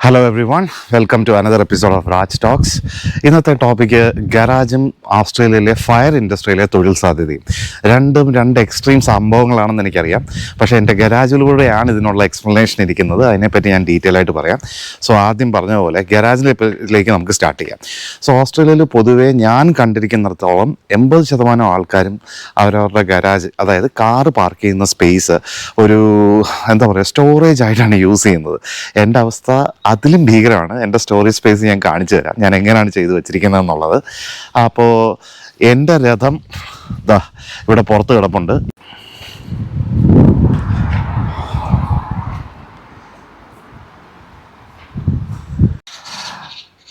Hello everyone welcome to another episode of Raj talks ഇന്നത്തെ topic ഗരാജും ഓസ്ട്രേലിയയിലെ fire ഇൻഡസ്ട്രിയിലെ തൊഴിൽ സാധ്യതയും. രണ്ടും രണ്ട് എക്സ്ട്രീം സംഭവങ്ങളാണെന്ന് എനിക്കറിയാം. പക്ഷേ എന്റെ ഗരാജിലൂടെയാണ് ഇതിനുള്ള എക്സ്പ്ലനേഷൻ ഇരിക്കുന്നത്. അതിനെപ്പറ്റി ഞാൻ ഡീറ്റെയിൽ ആയിട്ട് പറയാം. സോ ആദ്യം പറഞ്ഞ പോലെ ഗരാജിലേക്ക് നമുക്ക് സ്റ്റാർട്ട് ചെയ്യാം. സോ ഓസ്ട്രേലിയയിൽ പൊതുവേ ഞാൻ കണ്ടിരിക്കുന്നിടത്തോളം എൺപത് ശതമാനം ആൾക്കാരും അവരവരുടെ ഗരാജ് അതായത് കാറ് പാർക്ക് ചെയ്യുന്ന സ്പേസ് ഒരു എന്താ പറയുക സ്റ്റോറേജ് ആയിട്ടാണ് യൂസ് ചെയ്യുന്നത്. എന്റെ അവസ്ഥ അതിലും ഭീകരമാണ്. എന്റെ സ്റ്റോറി സ്പേസ് ഞാൻ കാണിച്ചു തരാം. ഞാൻ എങ്ങനെയാണ് ചെയ്തു വെച്ചിരിക്കുന്നത് എന്നുള്ളത് അപ്പോൾ എന്റെ രഥം ദാ ഇവിടെ പുറത്ത് കിടപ്പുണ്ട്.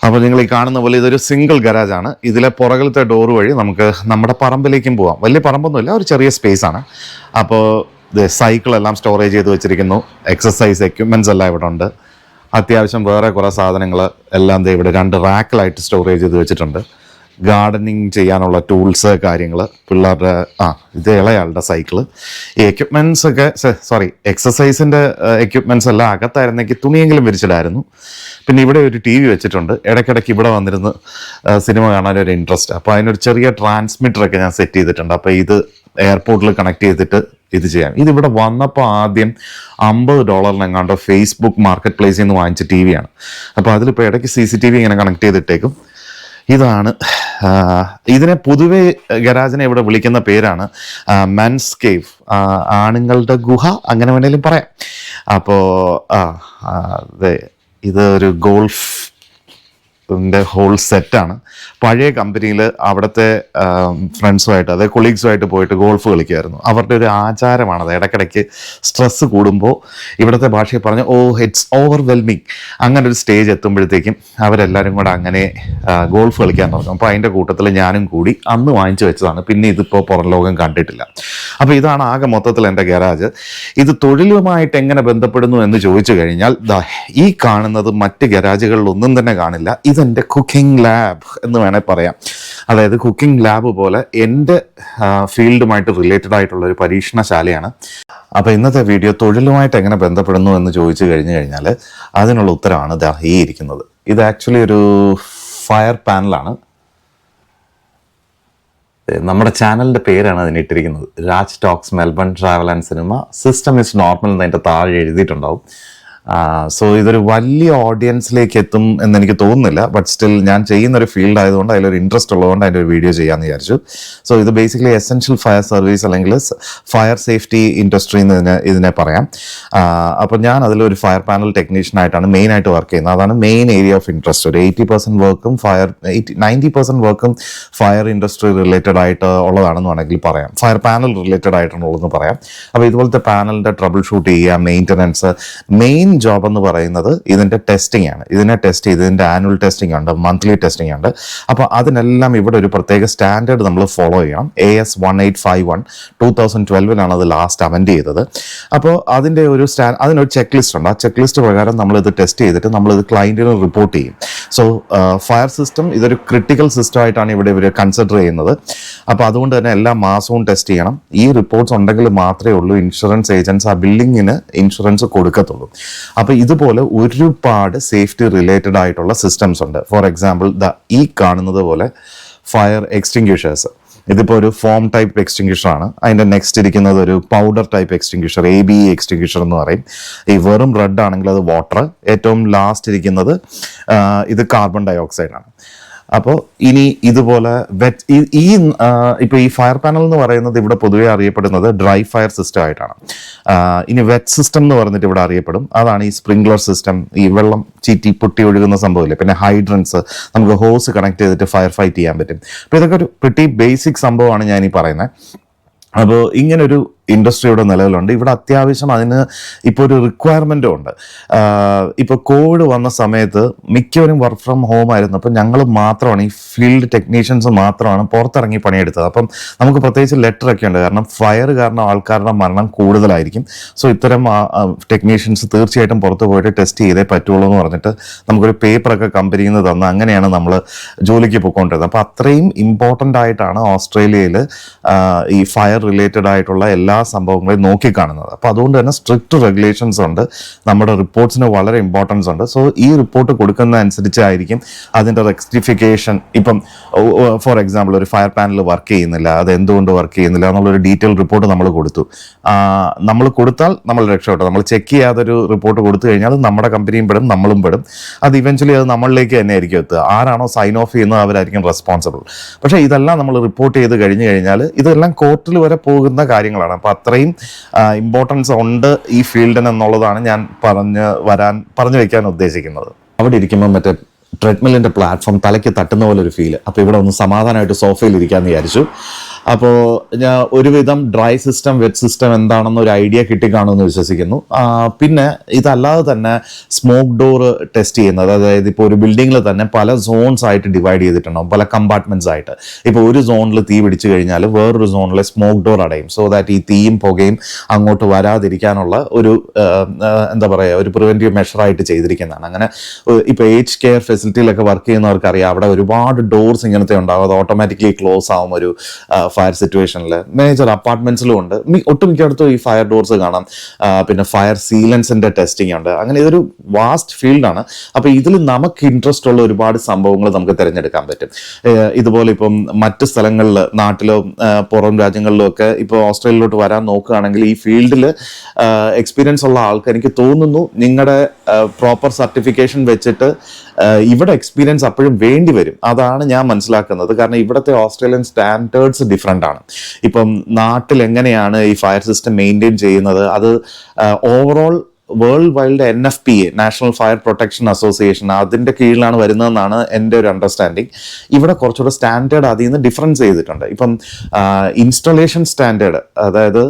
അപ്പോൾ നിങ്ങൾ ഈ കാണുന്ന പോലെ ഇതൊരു സിംഗിൾ ഗരാജാണ് ഇതിലെ പുറകിലത്തെ ഡോർ വഴി നമുക്ക് നമ്മുടെ പറമ്പിലേക്കും പോവാം. വലിയ പറമ്പൊന്നുമില്ല ഒരു ചെറിയ സ്പേസ് ആണ്. അപ്പോൾ സൈക്കിൾ എല്ലാം സ്റ്റോറേജ് ചെയ്ത് വെച്ചിരിക്കുന്നു. എക്സസൈസ് എക്യുപ്മെന്റ്സ് എല്ലാം ഇവിടെ ഉണ്ട്. അത്യാവശ്യം വേറെ കുറേ സാധനങ്ങൾ എല്ലാം ദേ ഇവിടെ രണ്ട് റാക്കിലായിട്ട് സ്റ്റോറേജ് ചെയ്ത് വെച്ചിട്ടുണ്ട്. ഗാർഡനിങ് ചെയ്യാനുള്ള ടൂൾസ് കാര്യങ്ങൾ പിള്ളേരുടെ ആ ഇത് ഇളയാളുടെ സൈക്കിൾ. ഈ എക്യുപ്മെന്റ്സ് ഒക്കെ സോറി എക്സസൈസിന്റെ എക്യുപ്മെന്റ്സ് എല്ലാം അകത്തായിരുന്നെങ്കിൽ തുണിയെങ്കിലും വിരിച്ചിടായിരുന്നു. പിന്നെ ഇവിടെ ഒരു ടി വി വെച്ചിട്ടുണ്ട്. ഇടയ്ക്കിടയ്ക്ക് ഇവിടെ വന്നിരുന്ന് സിനിമ കാണാനൊരു ഇൻട്രസ്റ്റ് അപ്പോൾ അതിനൊരു ചെറിയ ട്രാൻസ്മിറ്ററൊക്കെ ഞാൻ സെറ്റ് ചെയ്തിട്ടുണ്ട്. അപ്പോൾ ഇത് എയർപോർട്ടിൽ കണക്ട് ചെയ്തിട്ട് ഇത് ചെയ്യാം. ഇതിവിടെ വന്നപ്പോൾ ആദ്യം അമ്പത് ഡോളറിനെങ്ങാണ്ടോ ഫേസ്ബുക്ക് മാർക്കറ്റ് പ്ലേസിൽ നിന്ന് വാങ്ങിച്ച ടി വിയാണ് അപ്പോൾ അതിലിപ്പോൾ ഇടയ്ക്ക് സി സി ടി വി ഇങ്ങനെ കണക്ട് ചെയ്തിട്ടേക്കും. ഇതാണ് ഇതിനെ പൊതുവെ ഗരാജിനെ ഇവിടെ വിളിക്കുന്ന പേരാണ് മെൻസ് കേവ് ആണുങ്ങളുടെ ഗുഹ അങ്ങനെ വേണേലും പറയാം. അപ്പോൾ ഇത് ഒരു ഗോൾഫ് ന്റെ ഹോൾ സെറ്റാണ് പഴയ കമ്പനിയിൽ അവിടുത്തെ ഫ്രണ്ട്സുമായിട്ട് അതായത് കൊളീഗ്സുമായിട്ട് പോയിട്ട് ഗോൾഫ് കളിക്കുമായിരുന്നു അവരുടെ ഒരു ആചാരമാണ് അത്. ഇടയ്ക്കിടയ്ക്ക് സ്ട്രെസ്സ് കൂടുമ്പോൾ ഇവിടുത്തെ ഭാഷയിൽ പറഞ്ഞ് ഓ ഇറ്റ്സ് ഓവർവെൽമിങ് അങ്ങനെ ഒരു സ്റ്റേജ് എത്തുമ്പോഴത്തേക്കും അവരെല്ലാവരും കൂടെ അങ്ങനെ ഗോൾഫ് കളിക്കാൻ തുടങ്ങും. അപ്പോൾ അതിന്റെ കൂട്ടത്തിൽ ഞാനും കൂടി അന്ന് വാങ്ങിച്ചു വെച്ചതാണ്. പിന്നെ ഇതിപ്പോൾ പുറം ലോകം കണ്ടിട്ടില്ല. അപ്പോൾ ഇതാണ് ആകെ മൊത്തത്തിൽ എന്റെ ഗരാജ് ഇത് തൊഴിലുമായിട്ട് എങ്ങനെ ബന്ധപ്പെടുന്നു എന്ന് ചോദിച്ചു കഴിഞ്ഞാൽ ഈ കാണുന്നത് മറ്റ് ഗരാജുകളിൽ ഒന്നും തന്നെ കാണില്ല. ഇതെന്റെ കുക്കിംഗ് ലാബ് എന്ന് വേണേൽ പറയാം. അതായത് കുക്കിംഗ് ലാബ് പോലെ എന്റെ ഫീൽഡുമായിട്ട് റിലേറ്റഡ് ആയിട്ടുള്ള ഒരു പരീക്ഷണശാലയാണ്. അപ്പോൾ ഇന്നത്തെ വീഡിയോ തൊഴിലുമായിട്ട് എങ്ങനെ ബന്ധപ്പെടുന്നു എന്ന് ചോദിച്ചു കഴിഞ്ഞു കഴിഞ്ഞാൽ അതിനുള്ള ഉത്തരമാണ് ദാ ഈ ഇരിക്കുന്നത്. ഇത് ആക്ച്വലി ഒരു ഫയർ പാനലാണ് നമ്മുടെ ചാനലിന്റെ പേരാണ് അതിന് ഇട്ടിരിക്കുന്നത്. Raj talks Melbourne travel and cinema. System is normal എന്ന് അതിന്റെ താഴെ എഴുതിയിട്ടുണ്ടാവും. സോ ഇതൊരു വലിയ ഓഡിയൻസിലേക്ക് എത്തും എന്ന് എനിക്ക് തോന്നുന്നില്ല ബട്ട് സ്റ്റിൽ ഞാൻ ചെയ്യുന്ന ഒരു ഫീൽഡ് ആയതുകൊണ്ട് അതിലൊരു ഇൻട്രസ്റ്റ് ഉള്ളതുകൊണ്ട് അതിന്റെ ഒരു വീഡിയോ ചെയ്യാമെന്ന് വിചാരിച്ചു. സോ ഇത് ബേസിക്കലി എസെൻഷ്യൽ ഫയർ സർവീസ് അല്ലെങ്കിൽ ഫയർ സേഫ്റ്റി ഇൻഡസ്ട്രി എന്ന് ഇതിനെ ഇതിനെ പറയാം. അപ്പോൾ ഞാൻ അതിലൊരു ഫയർ പാനൽ ടെക്നീഷ്യൻ ആയിട്ടാണ് മെയിൻ ആയിട്ട് വർക്ക് ചെയ്യുന്നത്. അതാണ് മെയിൻ ഏരിയ ഓഫ് ഇൻട്രസ്റ്റ് ഒരു എയ്റ്റി പെർസെന്റ് വർക്കും ഫയർ എയ്റ്റി നയന്റി പെർസെന്റ് വർക്കും ഫയർ ഇൻഡസ്ട്രി റിലേറ്റഡ് ആയിട്ട് ഉള്ളതാണെന്ന് വേണമെങ്കിൽ പറയാം. ഫയർ പാനൽ റിലേറ്റഡ് ആയിട്ടുള്ളതെന്ന് പറയാം. അപ്പോൾ ഇതുപോലത്തെ പാനലിന്റെ ട്രബിൾ ഷൂട്ട് ചെയ്യുക മെയിന്റനൻസ് മെയിൻ ജോബ് എന്ന് പറയുന്നത് ഇതിന്റെ ടെസ്റ്റിംഗ് ആണ്. ഇതിനെ ടെസ്റ്റ് ചെയ്ത് ഇതിന്റെ ആനുവൽ ടെസ്റ്റിംഗ് ഉണ്ട് മന്ത്ലി ടെസ്റ്റിംഗ് ഉണ്ട്. അപ്പോൾ അതിനെല്ലാം ഇവിടെ ഒരു പ്രത്യേക സ്റ്റാൻഡേർഡ് നമ്മൾ ഫോളോ ചെയ്യണം. A S one eight five one two thousand ട്വൽവിലാണ് അത് ലാസ്റ്റ് അമെൻഡ് ചെയ്തത്. അപ്പോൾ അതിന്റെ ഒരു സ്റ്റാ അതിനൊരു ചെക്ക് ലിസ്റ്റ് ഉണ്ട്. ആ ചെക്ക് ലിസ്റ്റ് പ്രകാരം നമ്മൾ ഇത് ടെസ്റ്റ് ചെയ്തിട്ട് നമ്മൾ ഇത് ക്ലയന്റിന് റിപ്പോർട്ട് ചെയ്യും. സോ ഫയർ സിസ്റ്റം ഇതൊരു ക്രിട്ടിക്കൽ സിസ്റ്റം ആയിട്ടാണ് ഇവിടെ ഇവർ കൺസിഡർ ചെയ്യുന്നത്. അപ്പോൾ അതുകൊണ്ട് തന്നെ എല്ലാ മാസവും ടെസ്റ്റ് ചെയ്യണം. ഈ റിപ്പോർട്ട്സ് ഉണ്ടെങ്കിൽ മാത്രമേ ഉള്ളൂ ഇൻഷുറൻസ് ഏജൻസ് ആ ബിൽഡിങ്ങിന് ഇൻഷുറൻസ് കൊടുക്കത്തുള്ളൂ. അപ്പോൾ ഇതുപോലെ ഒരുപാട് സേഫ്റ്റി റിലേറ്റഡ് ആയിട്ടുള്ള സിസ്റ്റംസ് ഉണ്ട്. ഫോർ എക്സാമ്പിൾ ദ ഈ കാണുന്നത് പോലെ ഫയർ എക്സ്റ്റിങ്ഷേഴ്സ് ഇതിപ്പോൾ ഒരു ഫോം ടൈപ്പ് എക്സ്റ്റിങ്ഷർ ആണ്. അതിന്റെ നെക്സ്റ്റ് ഇരിക്കുന്നത് ഒരു powder type extinguisher A B extinguisher എന്ന് പറയും. ഈ വെറും റെഡ് ആണെങ്കിൽ അത് വാട്ടർ ഏറ്റവും ലാസ്റ്റ് ഇരിക്കുന്നത് ഇത് കാർബൺ ഡയോക്സൈഡ് ആണ്. അപ്പോൾ ഇനി ഇതുപോലെ വെറ്റ് ഈ- ഇപ്പോൾ ഈ ഫയർ പാനൽ എന്ന് പറയുന്നത് ഇവിടെ പൊതുവെ അറിയപ്പെടുന്നത് ഡ്രൈ ഫയർ സിസ്റ്റം ആയിട്ടാണ്. ഇനി വെറ്റ് സിസ്റ്റം എന്ന് പറഞ്ഞിട്ട് ഇവിടെ അറിയപ്പെടും. അതാണ് ഈ സ്പ്രിംഗ്ലർ സിസ്റ്റം ഈ വെള്ളം ചീറ്റി പൊട്ടി ഒഴുകുന്ന സംഭവമില്ലേ? പിന്നെ ഹൈഡ്രൻസ് നമുക്ക് ഹോസ് കണക്ട് ചെയ്തിട്ട് ഫയർ ഫൈറ്റ് ചെയ്യാൻ പറ്റും. അപ്പോൾ ഇതൊക്കെ ഒരു പ്രിട്ടി ബേസിക് സംഭവമാണ് ഞാൻ ഈ പറയുന്നത് അപ്പോൾ ഇങ്ങനൊരു ഇൻഡസ്ട്രി ഇവിടെ നിലവിലുണ്ട്. ഇവിടെ അത്യാവശ്യം അതിന് ഇപ്പോൾ ഒരു റിക്വയർമെന്റും ഉണ്ട്. ഇപ്പോൾ കോവിഡ് വന്ന സമയത്ത് മിക്കവരും വർക്ക് ഫ്രം ഹോം ആയിരുന്നു. അപ്പം ഞങ്ങൾ മാത്രമാണ് ഈ ഫീൽഡ് ടെക്നീഷ്യൻസ് മാത്രമാണ് പുറത്തിറങ്ങി പണിയെടുത്തത്. അപ്പം നമുക്ക് പ്രത്യേകിച്ച് ലെറ്റർ ഒക്കെ ഉണ്ട്. കാരണം ഫയർ കാരണം ആൾക്കാരുടെ മരണം കൂടുതലായിരിക്കും. സോ ഇത്തരം ടെക്നീഷ്യൻസ് തീർച്ചയായിട്ടും പുറത്ത് പോയിട്ട് ടെസ്റ്റ് ചെയ്തേ പറ്റുള്ളൂ എന്ന് പറഞ്ഞിട്ട് നമുക്കൊരു പേപ്പറൊക്കെ കമ്പനിയിൽ നിന്ന് തന്ന് അങ്ങനെയാണ് നമ്മൾ ജോലിക്ക് പോയിക്കൊണ്ടിരുന്നത്. അപ്പോൾ അത്രയും ഇമ്പോർട്ടന്റ് ആയിട്ടാണ് ഓസ്ട്രേലിയയിൽ ഈ ഫയർ റിലേറ്റഡ് ആയിട്ടുള്ള എല്ലാ എല്ലാ സംഭവങ്ങളെയും നോക്കിക്കാണുന്നത്. അപ്പോൾ അതുകൊണ്ട് തന്നെ സ്ട്രിക്റ്റ് റെഗുലേഷൻസ് ഉണ്ട്. നമ്മുടെ റിപ്പോർട്ട്സിന് വളരെ ഇമ്പോർട്ടൻസ് ഉണ്ട്. സോ ഈ റിപ്പോർട്ട് കൊടുക്കുന്ന അനുസരിച്ചായിരിക്കും അതിന്റെ റെക്സ്റ്റിഫിക്കേഷൻ ഇപ്പം ഫോർ എക്സാമ്പിൾ ഒരു ഫയർ പാനൽ വർക്ക് ചെയ്യുന്നില്ല അത് എന്തുകൊണ്ട് വർക്ക് ചെയ്യുന്നില്ല എന്നുള്ളൊരു ഡീറ്റെയിൽ റിപ്പോർട്ട് നമ്മൾ കൊടുത്തു. നമ്മൾ കൊടുത്താൽ നമ്മൾ രക്ഷപ്പെട്ടു. നമ്മൾ ചെക്ക് ചെയ്യാതൊരു റിപ്പോർട്ട് കൊടുത്തു കഴിഞ്ഞാൽ നമ്മുടെ കമ്പനിയും പെടും നമ്മളും പെടും. അത് ഇവൻച്വലി അത് നമ്മളിലേക്ക് തന്നെ ആയിരിക്കും എത്തുക. ആരാണോ സൈൻ ഓഫ് ചെയ്യുന്നത് അവരായിരിക്കും റെസ്പോൺസിബിൾ പക്ഷേ ഇതെല്ലാം നമ്മൾ റിപ്പോർട്ട് ചെയ്ത് കഴിഞ്ഞു കഴിഞ്ഞാൽ ഇതെല്ലാം കോർട്ടിൽ വരെ പോകുന്ന കാര്യങ്ങളാണ്. അപ്പോൾ അത്രയും ഇമ്പോർട്ടൻസ് ഉണ്ട് ഈ ഫീൽഡിന് എന്നുള്ളതാണ് ഞാൻ പറഞ്ഞ് വരാൻ പറഞ്ഞു വയ്ക്കാൻ ഉദ്ദേശിക്കുന്നത്. അവിടെ ഇരിക്കുമ്പോൾ മറ്റേ ട്രെഡ്മില്ലിന്റെ പ്ലാറ്റ്ഫോം തലയ്ക്ക് തട്ടുന്ന പോലെ ഒരു ഫീൽ അപ്പോൾ ഇവിടെ ഒന്ന് സമാധാനമായിട്ട് സോഫയിൽ ഇരിക്കാമെന്ന് വിചാരിച്ചു. അപ്പോൾ ഞാൻ ഒരുവിധം ഡ്രൈ സിസ്റ്റം വെറ്റ് സിസ്റ്റം എന്താണെന്ന് ഒരു ഐഡിയ കിട്ടിക്കാണുമെന്ന് വിശ്വസിക്കുന്നു. പിന്നെ ഇതല്ലാതെ തന്നെ സ്മോക്ക് ഡോർ ടെസ്റ്റ് ചെയ്യുന്നത് അതായത് ഇപ്പോൾ ഒരു ബിൽഡിങ്ങിൽ തന്നെ പല സോൺസ് ആയിട്ട് ഡിവൈഡ് ചെയ്തിട്ടുണ്ടാവും പല കമ്പാർട്ട്മെന്റ്സ് ആയിട്ട്. ഇപ്പോൾ ഒരു സോണിൽ തീ പിടിച്ചു കഴിഞ്ഞാൽ വേറൊരു സോണിലെ സ്മോക്ക് ഡോർ അടയും. സോ ദാറ്റ് ഈ തീയും പുകയും അങ്ങോട്ട് വരാതിരിക്കാനുള്ള ഒരു എന്താ പറയുക ഒരു പ്രിവെന്റീവ് മെഷറായിട്ട് ചെയ്തിരിക്കുന്നതാണ്. അങ്ങനെ ഇപ്പോൾ ഏജ് കെയർ ഫെസിലിറ്റിയിലൊക്കെ വർക്ക് ചെയ്യുന്നവർക്കറിയാം അവിടെ ഒരുപാട് ഡോർസ് ഇങ്ങനത്തെ ഉണ്ടാവും. അത് ഓട്ടോമാറ്റിക്കലി ക്ലോസ് ആവും ഒരു ഫയർ സിറ്റുവേഷനിൽ മേജർ അപ്പാർട്ട്മെന്റ്സിലും ഉണ്ട്. ഒട്ടുമിക്കയിടത്തും ഈ ഫയർ ഡോർസ് കാണാം. പിന്നെ ഫയർ സീലൻസിന്റെ ടെസ്റ്റിംഗ് ഉണ്ട്. അങ്ങനെ ഇതൊരു വാസ്റ്റ് ഫീൽഡാണ് അപ്പോൾ ഇതിൽ നമുക്ക് ഇൻട്രസ്റ്റ് ഉള്ള ഒരുപാട് സംഭവങ്ങൾ നമുക്ക് തിരഞ്ഞെടുക്കാൻ പറ്റും. ഇതുപോലെ ഇപ്പം മറ്റ് സ്ഥലങ്ങളിൽ നാട്ടിലോ പുറം രാജ്യങ്ങളിലോ ഒക്കെ ഇപ്പോൾ ഓസ്ട്രേലിയയിലോട്ട് വരാൻ നോക്കുകയാണെങ്കിൽ ഈ ഫീൽഡിൽ എക്സ്പീരിയൻസ് ഉള്ള ആൾക്ക് എനിക്ക് തോന്നുന്നു നിങ്ങളുടെ പ്രോപ്പർ സർട്ടിഫിക്കേഷൻ വെച്ചിട്ട് ഇവിടെ എക്സ്പീരിയൻസ് അപ്പോഴും വേണ്ടി വരും. അതാണ് ഞാൻ മനസ്സിലാക്കുന്നത്. കാരണം ഇവിടുത്തെ ഓസ്ട്രേലിയൻ സ്റ്റാൻഡേർഡ്സ് ഡിഫറെന്റ് ആണ്. ഇപ്പം നാട്ടിൽ എങ്ങനെയാണ് ഈ ഫയർ സിസ്റ്റം മെയിന്റെയിൻ ചെയ്യുന്നത്? അത് overall world wild N F P A national fire protection association അതിന്റെ കീഴിലാണ് വരുന്നതെന്നാണ് എന്റെ ഒരു അണ്ടർസ്റ്റാൻഡിങ് ഇവിടെ കുറച്ചുകൂടെ സ്റ്റാൻഡേർഡ് അതിൽ നിന്ന് ഡിഫറൻസ് ചെയ്തിട്ടുണ്ട്. ഇപ്പം ഇൻസ്റ്റലേഷൻ സ്റ്റാൻഡേർഡ് അതായത്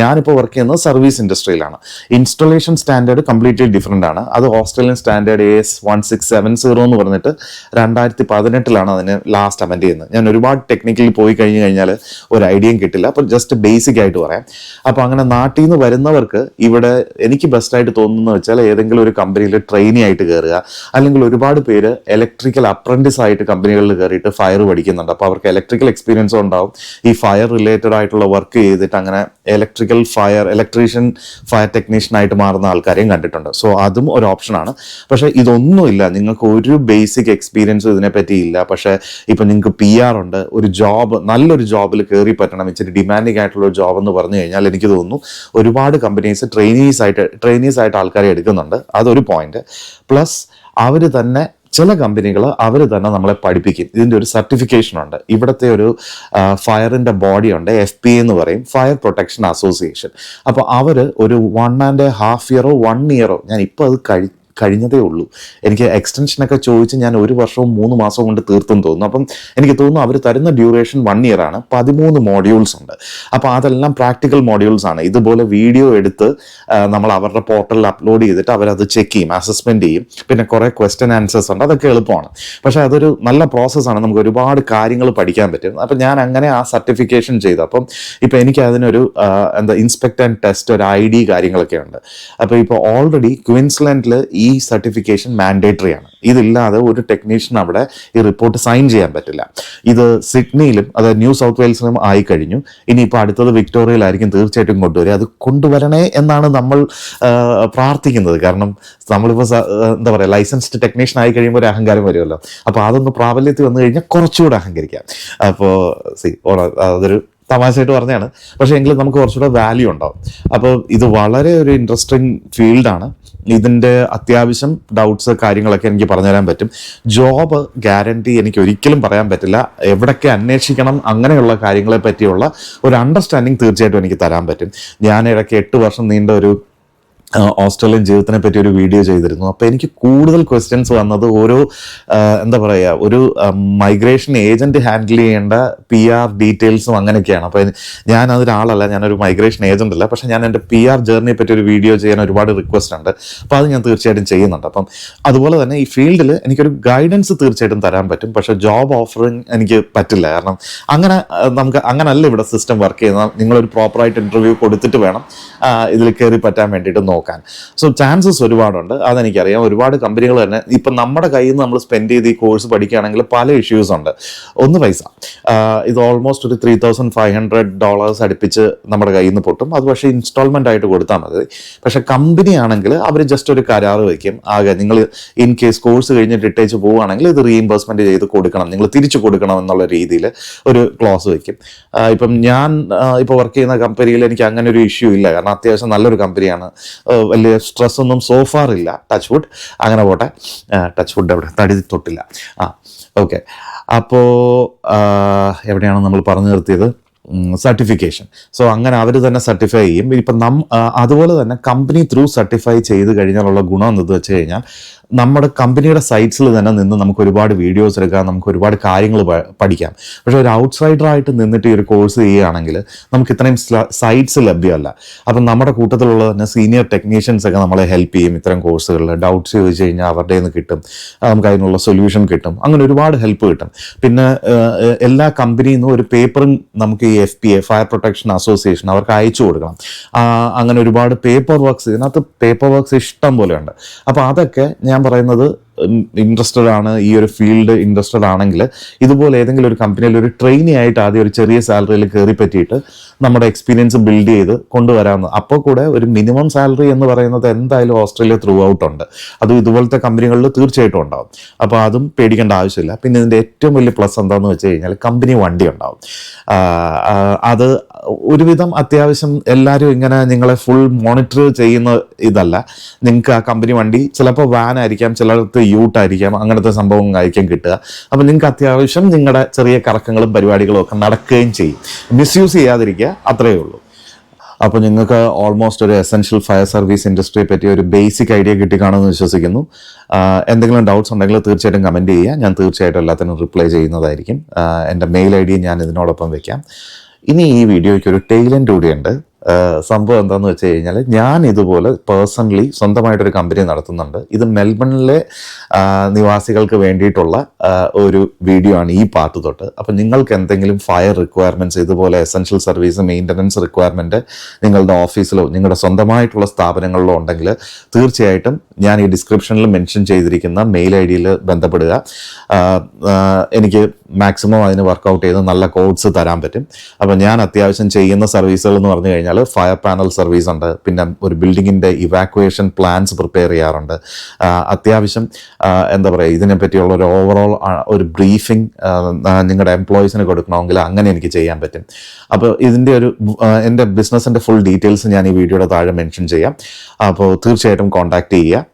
ഞാനിപ്പോൾ വർക്ക് ചെയ്യുന്നത് സർവീസ് ഇൻഡസ്ട്രിയിലാണ് ഇൻസ്റ്റലേഷൻ സ്റ്റാൻഡേർഡ് കംപ്ലീറ്റ്ലി ഡിഫറെന്റ് ആണ്. അത് Australian standard A S one six seven zero എന്ന് പറഞ്ഞിട്ട് രണ്ടായിരത്തി പതിനെട്ടിലാണ് അതിന് ലാസ്റ്റ് അമെൻഡ് ചെയ്യുന്നത്. ഞാൻ ഒരുപാട് ടെക്നിക്കലി പോയി കഴിഞ്ഞ് കഴിഞ്ഞാൽ ഒരു ഐഡിയയും കിട്ടില്ല. അപ്പോൾ ജസ്റ്റ് ബേസിക് ആയിട്ട് പറയാം. അപ്പോൾ അങ്ങനെ നാട്ടിൽ നിന്ന് വരുന്നവർക്ക് ഇവിടെ എനിക്ക് ബെസ്റ്റായിട്ട് തോന്നുന്നത് വെച്ചാൽ ഏതെങ്കിലും ഒരു കമ്പനിയിൽ ട്രെയിനി ആയിട്ട് കയറുക അല്ലെങ്കിൽ ഒരുപാട് പേര് ഇലക്ട്രിക്കൽ അപ്രന്റിസ് ആയിട്ട് കമ്പനികളിൽ കയറിയിട്ട് ഫയർ പഠിക്കുന്നുണ്ട്. അപ്പോൾ അവർക്ക് ഇലക്ട്രിക്കൽ എക്സ്പീരിയൻസ് ഉണ്ടാവും. ഈ ഫയർ റിലേറ്റഡ് ആയിട്ടുള്ള വർക്ക് ചെയ്തിട്ട് അങ്ങനെ electrical fire electrician fire technician ആയിട്ട് മാറുന്ന ആൾക്കാരെയും കണ്ടിട്ടുണ്ട്. സോ അതും ഒരു ഓപ്ഷനാണ് പക്ഷേ ഇതൊന്നുമില്ല. നിങ്ങൾക്ക് ഒരു ബേസിക് എക്സ്പീരിയൻസും ഇതിനെപ്പറ്റി ഇല്ല. പക്ഷേ ഇപ്പം നിങ്ങൾക്ക് പി ആർ ഉണ്ട്. ഒരു ജോബ് നല്ലൊരു ജോബിൽ കയറി പറ്റണം. ഇച്ചിരി ഡിമാൻഡിങ് ആയിട്ടുള്ള ഒരു ജോബ് എന്ന് പറഞ്ഞു കഴിഞ്ഞാൽ എനിക്ക് തോന്നുന്നു ഒരുപാട് കമ്പനീസ് ട്രെയിനീസ് ആയിട്ട് ട്രെയിനീസ് ആയിട്ട് ആൾക്കാരെ എടുക്കുന്നുണ്ട്. അതൊരു പോയിന്റ് പ്ലസ് അവർ തന്നെ ചില കമ്പനികൾ അവർ തന്നെ നമ്മളെ പഠിപ്പിക്കും. ഇതിന്റെ ഒരു സർട്ടിഫിക്കേഷൻ ഉണ്ട്. ഇവിടുത്തെ ഒരു ഫയറിന്റെ ബോഡി ഉണ്ട് എഫ് പി എന്ന് പറയും. ഫയർ പ്രൊട്ടക്ഷൻ അസോസിയേഷൻ അപ്പോൾ അവർ ഒരു വൺ ആൻഡ് ഹാഫ് ഇയറോ വൺ ഇയറോ ഞാൻ ഇപ്പോൾ അത് കഴി കഴിഞ്ഞതേ ഉള്ളൂ. എനിക്ക് എക്സ്റ്റൻഷനൊക്കെ ചോദിച്ച് ഞാൻ ഒരു വർഷവും മൂന്ന് മാസവും കൊണ്ട് തീർത്തും തോന്നുന്നു. അപ്പം എനിക്ക് തോന്നുന്നു അവർ തരുന്ന ഡ്യൂറേഷൻ വൺ ഇയർ ആണ്. പതിമൂന്ന് മോഡ്യൂൾസ് ഉണ്ട്. അപ്പോൾ അതെല്ലാം പ്രാക്ടിക്കൽ മോഡ്യൂൾസ് ആണ്. ഇതുപോലെ വീഡിയോ എടുത്ത് നമ്മൾ അവരുടെ പോർട്ടലിൽ അപ്ലോഡ് ചെയ്തിട്ട് അവരത് ചെക്ക് ചെയ്യും അസസ്മെന്റ് ചെയ്യും. പിന്നെ കുറേ ക്വസ്റ്റ്യൻ ആൻസേഴ്സ് ഉണ്ട്. അതൊക്കെ എളുപ്പമാണ്. പക്ഷേ അതൊരു നല്ല പ്രോസസ്സാണ് നമുക്ക് ഒരുപാട് കാര്യങ്ങൾ പഠിക്കാൻ പറ്റും. അപ്പം ഞാൻ അങ്ങനെ ആ സർട്ടിഫിക്കേഷൻ ചെയ്തു അപ്പം ഇപ്പം എനിക്ക് അതിനൊരു എന്താ ഇൻസ്പെക്ട് ആൻഡ് ടെസ്റ്റ് ഒരു ഐ ഡി കാര്യങ്ങളൊക്കെ ഉണ്ട്. അപ്പോൾ ഇപ്പോൾ ഓൾറെഡി ക്വിൻസ്ലൻഡിൽ സർട്ടിഫിക്കേഷൻ മാൻഡേറ്ററി ആണ്. ഇതില്ലാതെ ഒരു ടെക്നീഷ്യൻ അവിടെ ഈ റിപ്പോർട്ട് സൈൻ ചെയ്യാൻ പറ്റില്ല. ഇത് സിഡ്നിയിലും അതായത് ന്യൂ സൗത്ത് വെയിൽസിലും ആയി കഴിഞ്ഞു. ഇനിയിപ്പോൾ അടുത്തത് വിക്ടോറിയയിലായിരിക്കും തീർച്ചയായിട്ടും കൊണ്ടുവരിക. അത് കൊണ്ടുവരണേ എന്നാണ് നമ്മൾ പ്രാർത്ഥിക്കുന്നത്. കാരണം നമ്മളിപ്പോൾ എന്താ പറയുക ലൈസൻസ്ഡ് ടെക്നീഷ്യൻ ആയി കഴിയുമ്പോൾ ഒരു അഹങ്കാരം വരുമല്ലോ. അപ്പോൾ അതൊന്ന് പ്രാബല്യത്തിൽ വന്നു കഴിഞ്ഞാൽ കുറച്ചുകൂടെ അഹങ്കരിക്കാം. അപ്പോൾ സി അതൊരു തമാശയായിട്ട് പറഞ്ഞതാണ്. പക്ഷേ എങ്കിലും നമുക്ക് കുറച്ചുകൂടെ വാല്യൂ ഉണ്ടാവും. അപ്പോൾ ഇത് വളരെ ഒരു ഇൻട്രസ്റ്റിംഗ് ഫീൽഡാണ് ഇതിന്റെ അത്യാവശ്യം ഡൗട്ട്സ് കാര്യങ്ങളൊക്കെ എനിക്ക് പറഞ്ഞു പറഞ്ഞുതരാൻ പറ്റും. ജോബ് ഗ്യാരണ്ടി എനിക്ക് ഒരിക്കലും പറയാൻ പറ്റില്ല. എവിടൊക്കെ അന്വേഷിക്കണം അങ്ങനെയുള്ള കാര്യങ്ങളെ പറ്റിയുള്ള ഒരു അണ്ടർസ്റ്റാൻഡിങ് തീർച്ചയായിട്ടും എനിക്ക് തരാൻ പറ്റും. ഞാൻ ഇടയ്ക്ക് എട്ട് വർഷം നീണ്ട ഒരു ഓസ്ട്രേലിയൻ ജീവിതത്തിനെ പറ്റി ഒരു വീഡിയോ ചെയ്തിരുന്നു. അപ്പോൾ എനിക്ക് കൂടുതൽ ക്വസ്റ്റ്യൻസ് വന്നത് ഓരോ എന്താ പറയുക ഒരു മൈഗ്രേഷൻ ഏജന്റ് ഹാൻഡിൽ ചെയ്യേണ്ട പി ആർ ഡീറ്റെയിൽസും അങ്ങനെയൊക്കെയാണ്. അപ്പോൾ ഞാൻ അതൊരാളല്ല ഞാനൊരു മൈഗ്രേഷൻ ഏജന്റ് അല്ല. പക്ഷേ ഞാൻ എന്റെ പി ആർ ജേർണിയെ പറ്റി ഒരു വീഡിയോ ചെയ്യാൻ ഒരുപാട് റിക്വസ്റ്റ് ഉണ്ട്. അപ്പോൾ അത് ഞാൻ തീർച്ചയായിട്ടും ചെയ്യുന്നുണ്ട്. അപ്പം അതുപോലെ തന്നെ ഈ ഫീൽഡിൽ എനിക്കൊരു ഗൈഡൻസ് തീർച്ചയായിട്ടും തരാൻ പറ്റും. പക്ഷേ ജോബ് ഓഫറിങ് എനിക്ക് പറ്റില്ല. കാരണം അങ്ങനെ നമുക്ക് അങ്ങനല്ല ഇവിടെ സിസ്റ്റം വർക്ക് ചെയ്യുന്നത്. നിങ്ങളൊരു പ്രോപ്പറായിട്ട് ഇന്റർവ്യൂ കൊടുത്തിട്ട് വേണം ഇതിൽ കയറി പറ്റാൻ വേണ്ടിയിട്ട് നോക്കാം നോക്കാൻ. സോ ചാൻസസ് ഒരുപാടുണ്ട്. അതെനിക്കറിയാം. ഒരുപാട് കമ്പനികൾ തന്നെ ഇപ്പം നമ്മുടെ കയ്യിൽ നിന്ന് നമ്മൾ സ്പെൻഡ് ചെയ്ത് ഈ കോഴ്സ് പഠിക്കുകയാണെങ്കിൽ പല ഇഷ്യൂസ് ഉണ്ട്. ഒന്ന് പൈസ. ഇത് ഓൾമോസ്റ്റ് ഒരു three thousand five hundred dollars അടുപ്പിച്ച് നമ്മുടെ കയ്യിൽ നിന്ന് പൊട്ടും. അത് പക്ഷേ ഇൻസ്റ്റാൾമെന്റ് ആയിട്ട് കൊടുത്താൽ മതി. പക്ഷേ കമ്പനി ആണെങ്കിൽ അവർ ജസ്റ്റ് ഒരു കരാർ വയ്ക്കും ആകെ നിങ്ങൾ ഇൻ കേസ് കോഴ്സ് കഴിഞ്ഞിട്ട് ഇട്ടേച്ച് പോവുകയാണെങ്കിൽ ഇത് റീഇംബേഴ്സ്മെന്റ് ചെയ്ത് കൊടുക്കണം. നിങ്ങൾ തിരിച്ചു കൊടുക്കണം എന്നുള്ള രീതിയിൽ ഒരു ക്ലോസ് വയ്ക്കും ഇപ്പം ഞാൻ ഇപ്പോൾ വർക്ക് ചെയ്യുന്ന കമ്പനിയിൽ എനിക്ക് അങ്ങനെ ഒരു ഇഷ്യൂ ഇല്ല. കാരണം അത്യാവശ്യം നല്ലൊരു കമ്പനിയാണ് വലിയ സ്ട്രെസ്സൊന്നും സോഫാർ ഇല്ല. ടച്ച് വുഡ് അങ്ങനെ പോട്ടെ. ടച്ച് വുഡ് അവിടെ തടി തൊട്ടില്ല. ആ ഓക്കെ അപ്പോൾ എവിടെയാണ് നമ്മൾ പറഞ്ഞു നിർത്തിയത്? സർട്ടിഫിക്കേഷൻ സോ അങ്ങനെ അവർ തന്നെ സർട്ടിഫൈ ചെയ്യും. ഇപ്പം നം അതുപോലെ തന്നെ കമ്പനി ത്രൂ സർട്ടിഫൈ ചെയ്ത് കഴിഞ്ഞാലുള്ള ഗുണം എന്തെന്ന് വെച്ച് കഴിഞ്ഞാൽ നമ്മുടെ കമ്പനിയുടെ സൈറ്റ്സിൽ തന്നെ നിന്ന് നമുക്ക് ഒരുപാട് വീഡിയോസ് എടുക്കാം നമുക്ക് ഒരുപാട് കാര്യങ്ങൾ പഠിക്കാം. പക്ഷേ ഒരു ഔട്ട്സൈഡറായിട്ട് നിന്നിട്ട് ഈ ഒരു കോഴ്സ് ചെയ്യുകയാണെങ്കിൽ നമുക്ക് ഇത്രയും സൈറ്റ്സ് ലഭ്യമല്ല. അപ്പം നമ്മുടെ കൂട്ടത്തിലുള്ള തന്നെ സീനിയർ ടെക്നീഷ്യൻസ് ഒക്കെ നമ്മളെ ഹെൽപ്പ് ചെയ്യും ഇത്തരം കോഴ്സുകളിൽ ഡൗട്ട്സ് ചോദിച്ചു കഴിഞ്ഞാൽ അവരുടെ നിന്ന് കിട്ടും. നമുക്ക് അതിനുള്ള സൊല്യൂഷൻ കിട്ടും. അങ്ങനെ ഒരുപാട് ഹെൽപ്പ് കിട്ടും. പിന്നെ എല്ലാ കമ്പനിയിൽ നിന്നും ഒരു പേപ്പറും നമുക്ക് ഈ F P A fire protection association അവർക്ക് അയച്ചു കൊടുക്കണം. അങ്ങനെ ഒരുപാട് പേപ്പർ വർക്ക്സ് ഇതിനകത്ത് പേപ്പർ വർക്ക്സ് ഇഷ്ടം പോലെ ഉണ്ട് അപ്പോൾ അതൊക്കെ ഞാൻ പറയുന്നത് ഇൻട്രസ്റ്റഡ് ആണ് ഈ ഒരു ഫീൽഡ് ഇൻട്രസ്റ്റഡ് ആണെങ്കിൽ ഇതുപോലെ ഏതെങ്കിലും ഒരു കമ്പനിയിൽ ഒരു ട്രെയിനി ആയിട്ട് ആദ്യം ഒരു ചെറിയ സാലറിയിൽ കയറി പറ്റിയിട്ട് നമ്മുടെ എക്സ്പീരിയൻസ് ബിൽഡ് ചെയ്ത് കൊണ്ടുവരാമെന്ന് അപ്പോൾ കൂടെ ഒരു മിനിമം സാലറി എന്ന് പറയുന്നത് എന്തായാലും ഓസ്ട്രേലിയ ത്രൂ ഔട്ട് ഉണ്ട്. അതും ഇതുപോലത്തെ കമ്പനികളിൽ തീർച്ചയായിട്ടും ഉണ്ടാവും. അപ്പോൾ അതും പേടിക്കേണ്ട ആവശ്യമില്ല. പിന്നെ ഇതിന്റെ ഏറ്റവും വലിയ പ്ലസ് എന്താണെന്ന് വെച്ച് കഴിഞ്ഞാൽ കമ്പനി വണ്ടി ഉണ്ടാവും. അത് ഒരുവിധം അത്യാവശ്യം എല്ലാവരും ഇങ്ങനെ നിങ്ങളെ ഫുൾ മോണിറ്റർ ചെയ്യുന്ന ഇതല്ല. നിങ്ങൾക്ക് ആ കമ്പനി വണ്ടി ചിലപ്പോൾ വാൻ ആയിരിക്കാം ചിലർക്ക് യൂട്ട് ആയിരിക്കാം അങ്ങനത്തെ സംഭവം ആയിരിക്കും കിട്ടുക. അപ്പം നിങ്ങൾക്ക് അത്യാവശ്യം നിങ്ങളുടെ ചെറിയ കറക്കങ്ങളും പരിപാടികളും ഒക്കെ നടക്കുകയും ചെയ്യും. മിസ്യൂസ് ചെയ്യാതിരിക്കുക അത്രയേ ഉള്ളൂ. അപ്പോൾ നിങ്ങൾക്ക് ഓൾമോസ്റ്റ് ഒരു എസെൻഷ്യൽ ഫയർ സർവീസ് ഇൻഡസ്ട്രിയെ പറ്റി ഒരു ബേസിക് ഐഡിയ കിട്ടിക്കാണെന്ന് വിശ്വസിക്കുന്നു. എന്തെങ്കിലും ഡൗട്ട്സ് ഉണ്ടെങ്കിൽ തീർച്ചയായിട്ടും കമന്റ് ചെയ്യുക. ഞാൻ തീർച്ചയായിട്ടും എല്ലാത്തിനും റിപ്ലൈ ചെയ്യുന്നതായിരിക്കും. എന്റെ മെയിൽ ഐ ഡി ഞാൻ ഇതിനോടൊപ്പം വെക്കാം. ഇനി ഈ വീഡിയോയ്ക്ക് ഒരു ടെയിലന്റ് കൂടിയുണ്ട്. സംഭവം എന്താണെന്ന് വെച്ച് കഴിഞ്ഞാൽ ഞാൻ ഇതുപോലെ പേഴ്സണലി സ്വന്തമായിട്ടൊരു കമ്പനി നടത്തുന്നുണ്ട്. ഇത് മെൽബണിലെ നിവാസികൾക്ക് വേണ്ടിയിട്ടുള്ള ഒരു വീഡിയോ ആണ് ഈ പാർട്ട് തൊട്ട്. അപ്പം നിങ്ങൾക്ക് എന്തെങ്കിലും ഫയർ റിക്വയർമെന്റ്സ് ഇതുപോലെ എസെൻഷ്യൽ സർവീസ് മെയിന്റനൻസ് റിക്വയർമെന്റ് നിങ്ങളുടെ ഓഫീസിലോ നിങ്ങളുടെ സ്വന്തമായിട്ടുള്ള സ്ഥാപനങ്ങളിലോ ഉണ്ടെങ്കിൽ തീർച്ചയായിട്ടും ഞാൻ ഈ ഡിസ്ക്രിപ്ഷനിൽ മെൻഷൻ ചെയ്തിരിക്കുന്ന മെയിൽ ഐ ഡിയിൽ ബന്ധപ്പെടുക. എനിക്ക് മാക്സിമം അതിന് വർക്കൗട്ട് ചെയ്ത് നല്ല കോഡ്സ് തരാൻ പറ്റും. അപ്പം ഞാൻ അത്യാവശ്യം ചെയ്യുന്ന സർവീസുകൾ എന്ന് പറഞ്ഞു കഴിഞ്ഞാൽ ഫയർ പാനൽ സർവീസ് ഉണ്ട്. പിന്നെ ഒരു ബിൽഡിങ്ങിന്റെ ഇവാക്വേഷൻ പ്ലാൻസ് പ്രിപ്പയർ ചെയ്യാറുണ്ട്. അത്യാവശ്യം എന്താ പറയുക ഇതിനെ പറ്റിയുള്ള ഒരു ഓവറോൾ ഒരു ബ്രീഫിംഗ് നിങ്ങളുടെ എംപ്ലോയീസിന് കൊടുക്കണമെങ്കിൽ അങ്ങനെ എനിക്ക് ചെയ്യാൻ പറ്റും. അപ്പോൾ ഇതിന്റെ ഒരു എന്റെ ബിസിനസ്സിന്റെ ഫുൾ ഡീറ്റെയിൽസ് ഞാൻ ഈ വീഡിയോയുടെ താഴെ മെൻഷൻ ചെയ്യാം. അപ്പോൾ തീർച്ചയായിട്ടും കോൺടാക്ട് ചെയ്യുക.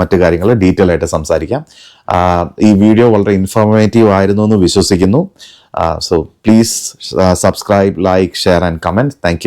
മറ്റു കാര്യങ്ങൾ ഡീറ്റെയിൽ ആയിട്ട് സംസാരിക്കാം. ഈ വീഡിയോ വളരെ ഇൻഫോർമേറ്റീവ് ആയിരുന്നു എന്ന് വിശ്വസിക്കുന്നു. So please subscribe like share and comment thank